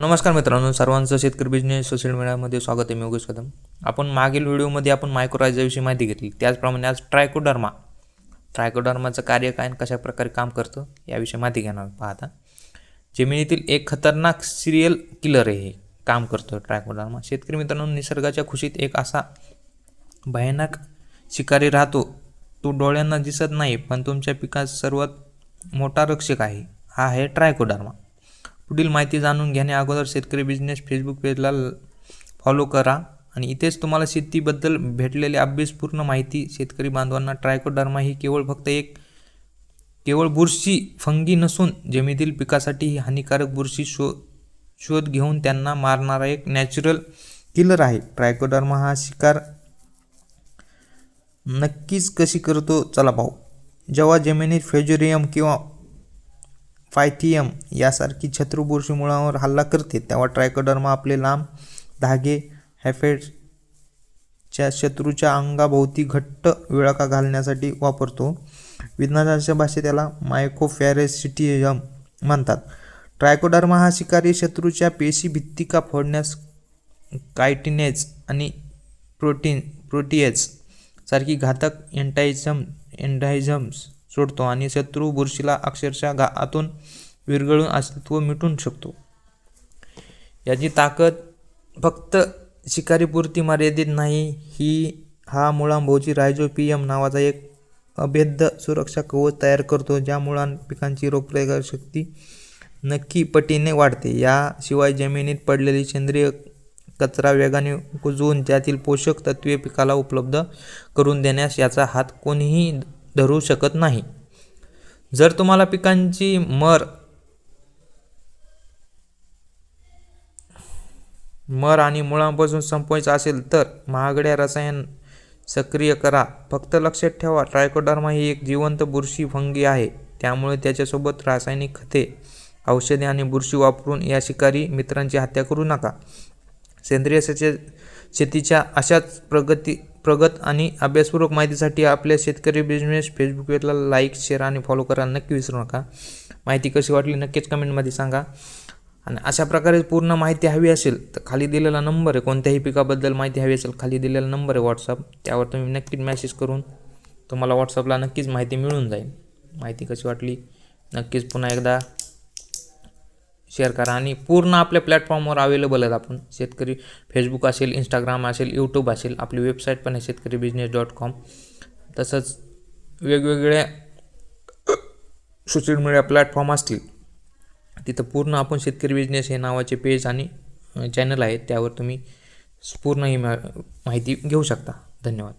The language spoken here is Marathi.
नमस्कार मित्रांनो सर्वांचं शेतकरी बिझनेस सोशल मीडियामध्ये स्वागत आहे मी योगेश कदम. आपण मागील व्हिडिओमध्ये आपण मायक्रोरायझाविषयी माहिती घेतली. त्याचप्रमाणे आज ट्रायकोडर्मा ट्रायकोडर्माचं कार्य काय आणि कशा प्रकारे काम करतं याविषयी माहिती घेणार पाहता जमिनीतील एक खतरनाक सिरियल किलर आहे हे. काम करतो ट्रायकोडर्मा शेतकरी मित्रांनो निसर्गाच्या खुशीत एक असा भयानक शिकारी राहतो तो डोळ्यांना दिसत नाही पण तुमच्या पिकात सर्वात मोठा रक्षक आहे. हा आहे ट्रायकोडर्मा पुढील माहिती जाणून घेण्या अगोदर शेतकरी बिझनेस फेसबुक पेजला फॉलो करा. आणि इथेच तुम्हाला शेतीबद्दल भेटलेली अभ्यासपूर्ण माहिती शेतकरी बांधवांना ट्रायकोडर्मा ही केवळ फक्त एक केवळ बुरशी फंगी नसून जमिनीतील पिकासाठी ही हानिकारक बुरशी शो शोध घेऊन त्यांना मारणारा एक नॅचरल किलर आहे. ट्रायकोडर्मा हा शिकार नक्कीच कशी करतो? चला पाहू. जेव्हा जमिनीत फेजोरियम किंवा फायथियम यासारखी शत्रू बुरशी मुळावर हल्ला करते. तेव्हा ट्रायकोडर्मा आपले लांब धागे हॅफेटच्या शत्रूच्या अंगाभोवती घट्ट विळखा घालण्यासाठी वापरतो. विज्ञानाच्या भाषेत त्याला मायकोफॅरेसिटियम म्हणतात. ट्रायकोडर्मा हा शिकारी शत्रूच्या पेशी भित्तिका फोडण्यास कायटिनेज आणि प्रोटीन प्रोटीएज सारखी घातक एन्टायझम एन्टायझम्स सोडतो आणि शत्रू बुरशीला अक्षरशः घा आतून विरघळून अस्तित्व मिटून शकतो. याची ताकद फक्त शिकारीपुरती मर्यादित नाही ही हा मुळांभोवती रायझोपियम नावाचा एक अभेद्य सुरक्षा कवच तयार करतो ज्या मुळां पिकांची रोगप्रतिकार शक्ती नक्की पटीने वाढते. याशिवाय जमिनीत पडलेली सेंद्रिय कचरा वेगाने कुजवून त्यातील पोषक तत्वे पिकाला उपलब्ध करून देण्यास याचा हात कोणीही धरू शकत नाही. जर तुम्हाला पिकांची मर मर आणि मुळांपासून संपवायचं असेल तर महागड्या रसायन सक्रिय करा. फक्त लक्षात ठेवा ट्रायकोडर्मा ही एक जिवंत बुरशी फंगी आहे. त्यामुळे त्याच्यासोबत रासायनिक खते औषधे आणि बुरशी वापरून या शिकारी मित्रांची हत्या करू नका. सेंद्रिय शेती शेतीच्या अशाच प्रगती प्रगत आणि अभ्यासपूर्वक माहितीसाठी आपल्या शेतकरी बिझनेस फेसबुक पेजला लाईक शेअर आणि फॉलो करायला नक्की विसरू नका. माहिती कशी वाटली नक्कीच कमेंटमध्ये सांगा. आणि अशा प्रकारे पूर्ण माहिती हवी असेल तर खाली दिलेला नंबर आहे. कोणत्याही पिकाबद्दल माहिती हवी असेल खाली दिलेला नंबर आहे व्हॉट्सअप त्यावर तुम्ही नक्कीच मॅसेज करून तुम्हाला व्हॉट्सअपला नक्कीच माहिती मिळून जाईल. माहिती कशी वाटली? नक्कीच पुन्हा एकदा शेअर करा आणि पूर्ण आपल्या प्लॅटफॉर्मवर अवेलेबल आहेत आपण. शेतकरी फेसबुक असेल इंस्टाग्राम असेल यूट्यूब असेल आपली वेबसाईट पण आहे शेतकरी बिझनेस डॉट कॉम तसंच वेगवेगळ्या सोशल मीडिया प्लॅटफॉर्म असतील तिथं पूर्ण आपण शेतकरी बिझनेस हे नावाचे पेज आणि चॅनल आहेत त्यावर तुम्ही पूर्ण ही मा माहिती घेऊ शकता. धन्यवाद.